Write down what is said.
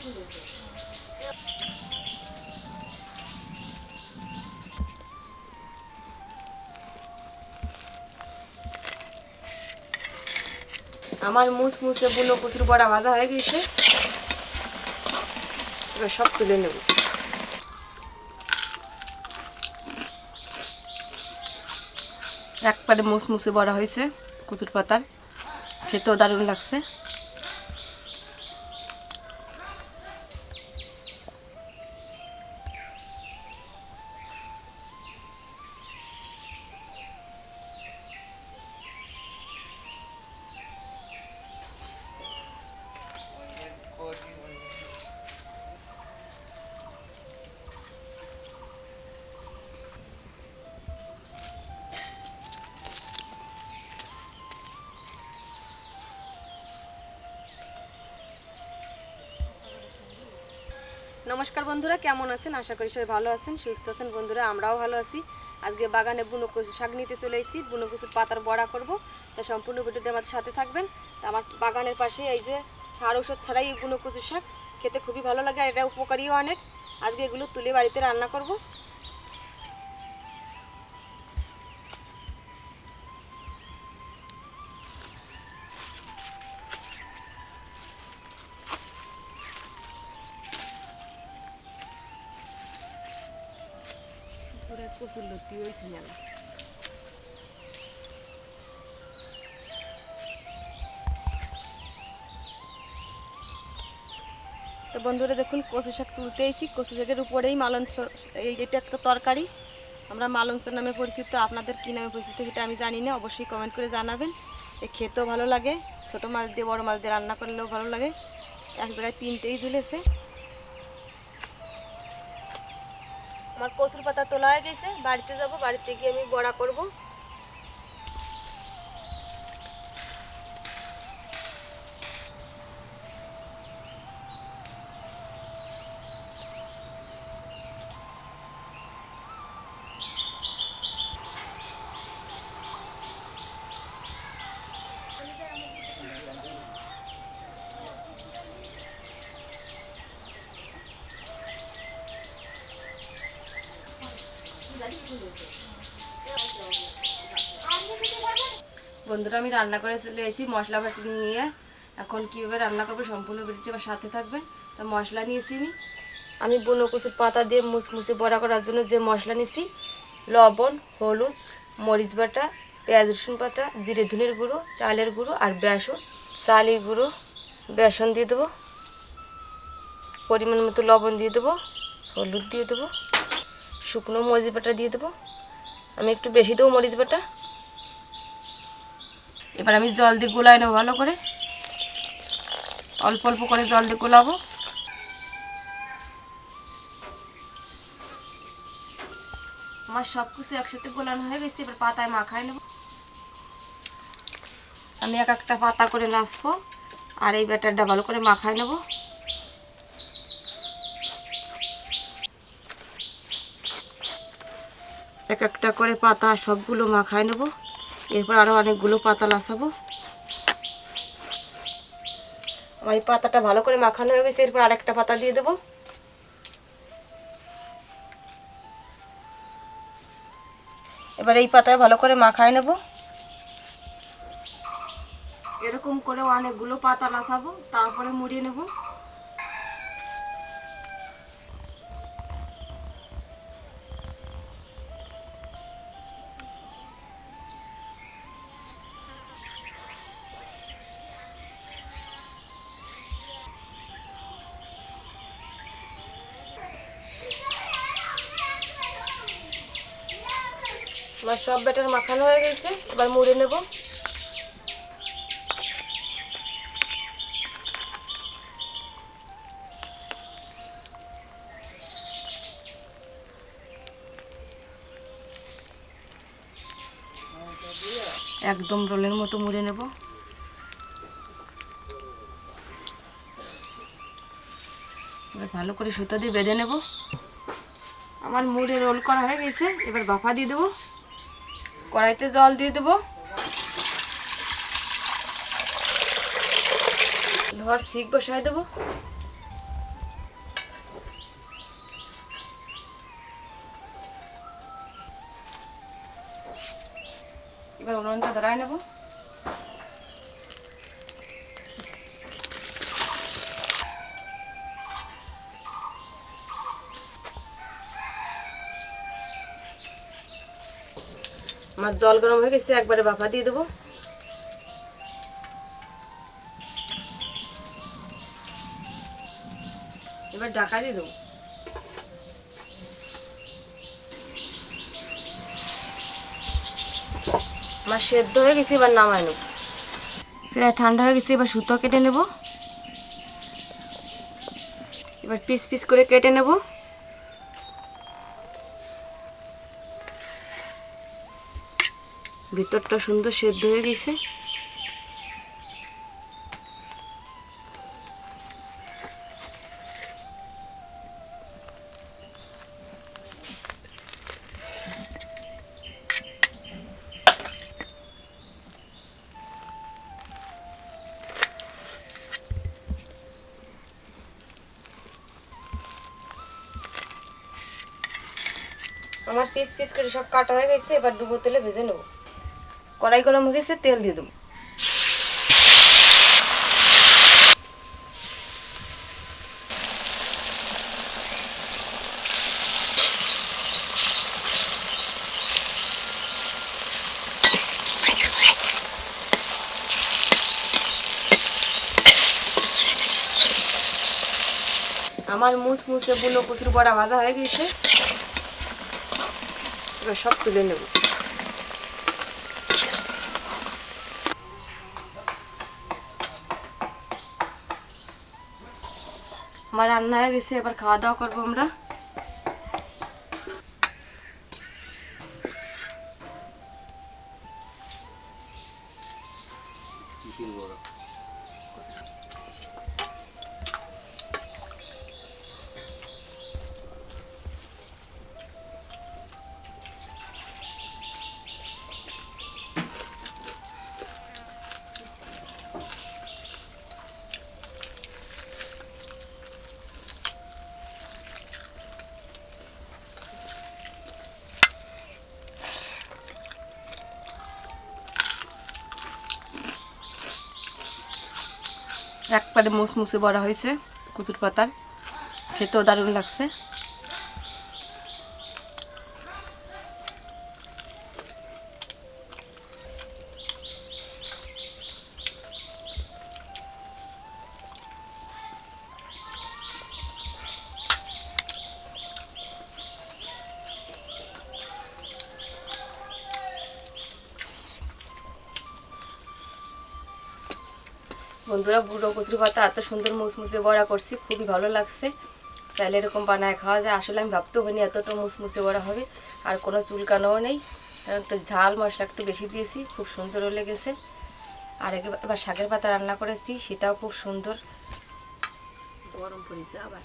আমার মুস মুসে বুনো কচুর বড়া ভাজা হয়ে গেছে। এবার সব তুলে নেব। একবারে মুস মুসে বড়া হয়েছে কচুর পাতার। খেতেও দারুণ লাগছে। নমস্কার বন্ধুরা, কেমন আছেন? আশা করি সবাই ভালো আছেন, সুস্থ আছেন বন্ধুরা, আমরাও ভালো আছি। আজকে বাগানে বুনো কচু শাক নিতে চলে এসেছি, বুনো কচুর পাতার বড়া করব। তা সম্পূর্ণ ভিডিওতে আমাদের সাথে থাকবেন। তা আমার বাগানের পাশে এই যে সার ওষুধ ছাড়াই বুনো কচুর শাক খেতে খুবই ভালো লাগে, আর এটা উপকারীও অনেক। আজকে এগুলো তুলে বাড়িতে রান্না করব। কচুর লতি হয়েছে না তো বন্ধুরা, দেখুন, কচু শাক তুলতে এসেছি। কচু শাকের উপরেই মালঞ্চ, এই এটা একটা তরকারি। আমরা মালঞ্চ নামে পরিচিত, আপনাদের কী নামে পরিচিত সেটা আমি জানি না। অবশ্যই কমেন্ট করে জানাবেন। এ খেতেও ভালো লাগে। ছোটো মাছ দিয়ে, বড় মাছ দিয়ে রান্না করলেও ভালো লাগে। এক জায়গায় তিনটেই ঝুলেছে। আমার কচুর পাতা তোলা হয়ে গেছে বাড়িতে যাব বাড়িতে গিয়ে আমি বড়া করব। বন্ধুরা, আমি রান্না করে চলে এসেছি মশলা বাটি নিয়ে। এখন কীভাবে রান্না করব সম্পূর্ণ ভিডিওটি আমার সাথে থাকবেন তো মশলা নিয়েছি আমি। আমি বুনো কচুর পাতা দিয়ে মুসমুসে বড়া করার জন্য যে মশলা নিয়েছি, লবণ, হলুদ, মরিচ বাটা, পেঁয়াজ রসুন পাতা, জিরে ধুনের গুঁড়ো, চালের গুঁড়ো আর বেসন, চালের গুঁড়ো, বেসন দিয়ে দেবো, পরিমাণ মতো লবণ দিয়ে দেবো, হলুদ দিয়ে দেবো। শুকনো মরিচ বাটা দিয়ে দেবো। আমি একটু বেশি দেবো মরিচ বাটা। এবার আমি জল দিয়ে গোলায় নেব ভালো করে। অল্প অল্প করে জল দিয়ে গোলাবো। আমার সব কিছু একসাথে গোলানো হয়ে গেছে, এবার পাতায় মাখায় নেব। আমি এক একটা পাতা করে নাচবো, আর এই ব্যাটারটা ভালো করে মাখায় নেব। এক একটা করে পাতা সবগুলো মাখায় নেব। এরপর আরও অনেকগুলো পাতা লাসাবো। আমার এই পাতাটা ভালো করে মাখানো হয়ে গেছে, এরপর আরেকটা পাতা দিয়ে দেবো। এবার এই পাতায় ভালো করে মাখায় নেব। এরকম করে অনেকগুলো পাতা লাসাবো, তারপরে মুড়িয়ে নেব। আমার সব ব্যাটার মাখানো হয়ে গেছে, এবার মুড়ে নেব। একদম রোলের মতো মুড়ে নেব। ভালো করে সুতো দিয়ে বেঁধে নেব। আমার মুড়ে রোল করা হয়ে গেছে, এবার বাফা দিয়ে দেবো। কড়াইতে জল দিয়ে দেবো। ধর শিক বসায় দেবো। এবার উনুনটা ধরায় নেব। আমার জল গরম হয়ে গেছে, একবারে বাফা দিয়ে দেবো। এবার ঢাকা দিয়ে দেবো। আমার সেদ্ধ হয়ে গেছে, এবার নামাই নেব। প্রায় ঠান্ডা হয়ে গেছে, এবার সুতো কেটে নেব। এবার পিস পিস করে কেটে নেব। ভিতরটা সুন্দর সেদ্ধ হয়ে গেছে। আমার পিস পিস করে সব কাটা হয়ে গেছে, এবার ডুবো তেলে ভেজে নেব। কড়াই গরম হয়ে গেছে, তেল দিয়ে দেবো। আমার মুস মুসে বুনো কচুর বড়া ভাজা হয়ে গেছে। এবার সব তুলে নেব। আমার রান্না হয়ে গেছে এবার খাওয়া দাওয়া করব আমরা। একবারে মুসমুসে বড়া হয়েছে কুচুর পাতার। খেতেও দারুণ লাগছে। বন্ধুরা, বুড়ো কচুরি পাতা এত সুন্দর মুসমুসে বড়া করছি, খুবই ভালো লাগছে। চাইলে এরকম বানায় খাওয়া যায়, আসলে আমি ভাবতেও হইনি এতটা মুসমুসে বড়া হবে, আর কোনো চুলকানোও নেই। কারণ একটু ঝাল মশলা একটু বেশি দিয়েছি, খুব সুন্দরও লেগেছে। আর এবার শাকের পাতা রান্না করেছি, সেটাও খুব সুন্দর। গরম পড়েছে আবার।